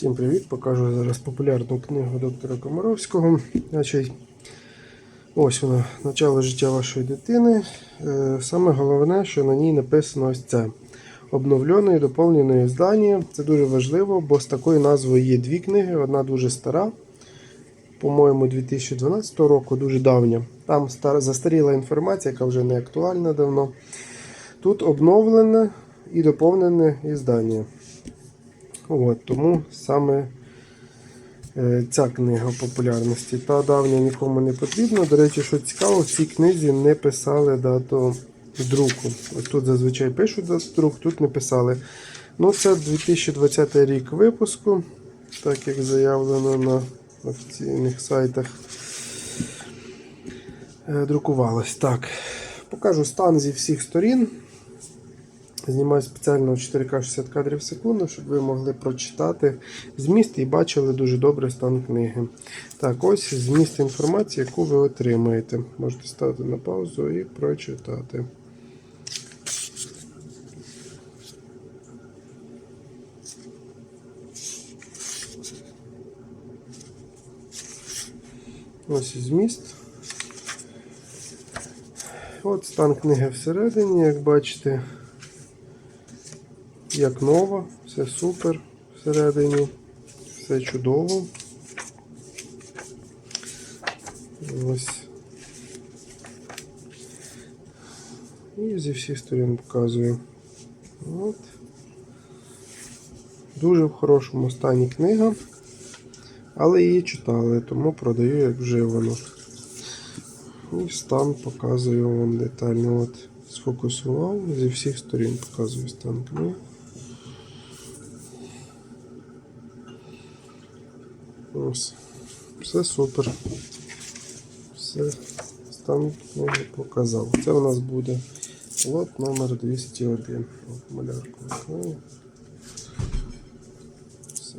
Всім привіт! Покажу зараз популярну книгу доктора Комаровського. Значить, ось вона, начало життя вашої дитини. Е, Саме головне, що на ній написано ось це. Обновлене і доповнене здання. Це дуже важливо, бо з такою назвою є дві книги. Одна дуже стара, по-моєму, 2012 року, дуже давня. Там стар- застаріла інформація, яка вже не актуальна давно. Тут обновлене і доповнене іздання. От, тому саме е, ця книга популярності. Та давня нікому не потрібна. До речі, що цікаво, в цій книзі не писали дату друку. Ось тут зазвичай пишуть дату друку, тут не писали. Ну, це 2020 рік випуску, так як заявлено на офіційних сайтах. Е, Друкувалось. Так. Покажу стан зі всіх сторін. Знімаю спеціально в 4К 60 кадрів в секунду, щоб ви могли прочитати зміст і бачили дуже добре стан книги. Так, ось зміст інформації, яку ви отримаєте. Можете ставити на паузу і прочитати. Ось і зміст. От стан книги всередині, як бачите як нова, все супер всередині, все чудово. Ось. І зі всіх сторін показую. От. Дуже в хорошому стані книга, але її читали, тому продаю як вживану. І стан показую вам детально. От сфокусував, зі всіх сторін показую стан книги. Ось. Все супер. Все стан показав. Це у нас буде лот номер 201. Малярку. Все.